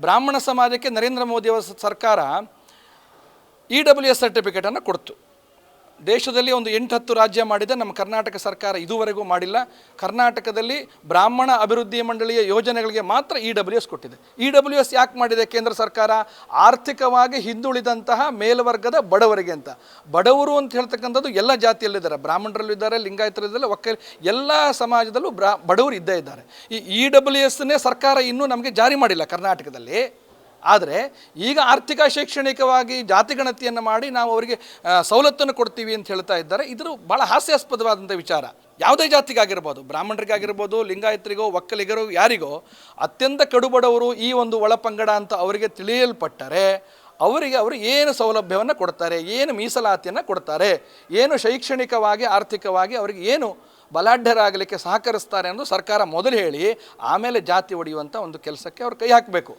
ಬ್ರಾಹ್ಮಣ ಸಮಾಜಕ್ಕೆ ನರೇಂದ್ರ ಮೋದಿಯವರ ಸರ್ಕಾರ ಇ ಡಬ್ಲ್ಯೂ ಎಸ್ ಸರ್ಟಿಫಿಕೇಟನ್ನು ಕೊಡ್ತು. ದೇಶದಲ್ಲಿ ಒಂದು ಎಂಟು ಹತ್ತು ರಾಜ್ಯ ಮಾಡಿದೆ, ನಮ್ಮ ಕರ್ನಾಟಕ ಸರ್ಕಾರ ಇದುವರೆಗೂ ಮಾಡಿಲ್ಲ. ಕರ್ನಾಟಕದಲ್ಲಿ ಬ್ರಾಹ್ಮಣ ಅಭಿವೃದ್ಧಿ ಮಂಡಳಿಯ ಯೋಜನೆಗಳಿಗೆ ಮಾತ್ರ ಇ ಡಬ್ಲ್ಯೂ ಎಸ್ ಕೊಟ್ಟಿದೆ. ಇ ಡಬ್ಲ್ಯೂ ಎಸ್ ಯಾಕೆ ಮಾಡಿದೆ ಕೇಂದ್ರ ಸರ್ಕಾರ? ಆರ್ಥಿಕವಾಗಿ ಹಿಂದುಳಿದಂತಹ ಮೇಲ್ವರ್ಗದ ಬಡವರಿಗೆ ಅಂತ. ಬಡವರು ಅಂತ ಹೇಳ್ತಕ್ಕಂಥದ್ದು ಎಲ್ಲ ಜಾತಿಯಲ್ಲಿದ್ದಾರೆ. ಬ್ರಾಹ್ಮಣರಲ್ಲೂ ಇದ್ದಾರೆ, ಲಿಂಗಾಯತರಲ್ಲಿದ್ದಾರೆ ಒಕ್ಕ ಎಲ್ಲ ಸಮಾಜದಲ್ಲೂ ಬ್ರಾ, ಬಡವರು ಇದ್ದೇ ಇದ್ದಾರೆ. ಈ ಇ ಡಬ್ಲ್ಯೂ ಎಸ್ನೇ ಸರ್ಕಾರ ಇನ್ನೂ ನಮಗೆ ಜಾರಿ ಮಾಡಿಲ್ಲ ಕರ್ನಾಟಕದಲ್ಲಿ. ಆದರೆ ಈಗ ಆರ್ಥಿಕ ಶೈಕ್ಷಣಿಕವಾಗಿ ಜಾತಿಗಣತಿಯನ್ನು ಮಾಡಿ ನಾವು ಅವರಿಗೆ ಸವಲತ್ತನ್ನು ಕೊಡ್ತೀವಿ ಅಂತ ಹೇಳ್ತಾ ಇದ್ದಾರೆ. ಇದು ಭಾಳ ಹಾಸ್ಯಾಸ್ಪದವಾದಂಥ ವಿಚಾರ. ಯಾವುದೇ ಜಾತಿಗಾಗಿರ್ಬೋದು, ಬ್ರಾಹ್ಮಣರಿಗಾಗಿರ್ಬೋದು, ಲಿಂಗಾಯತರಿಗೋ, ಒಕ್ಕಲಿಗರೋ, ಯಾರಿಗೋ, ಅತ್ಯಂತ ಕಡುಬಡವರು ಈ ಒಂದು ಒಳಪಂಗಡ ಅಂತ ಅವರಿಗೆ ತಿಳಿಯಲ್ಪಟ್ಟರೆ ಅವರಿಗೆ ಅವರು ಏನು ಸೌಲಭ್ಯವನ್ನು ಕೊಡ್ತಾರೆ, ಏನು ಮೀಸಲಾತಿಯನ್ನು ಕೊಡ್ತಾರೆ, ಏನು ಶೈಕ್ಷಣಿಕವಾಗಿ, ಆರ್ಥಿಕವಾಗಿ ಅವರಿಗೆ ಏನು ಬಲಾಢ್ಯರಾಗಲಿಕ್ಕೆ ಸಹಕರಿಸ್ತಾರೆ ಎಂದು ಸರ್ಕಾರ ಮೊದಲು ಹೇಳಿ, ಆಮೇಲೆ ಜಾತಿ ಒಡೆಯುವಂಥ ಒಂದು ಕೆಲಸಕ್ಕೆ ಅವರು ಕೈ ಹಾಕಬೇಕು.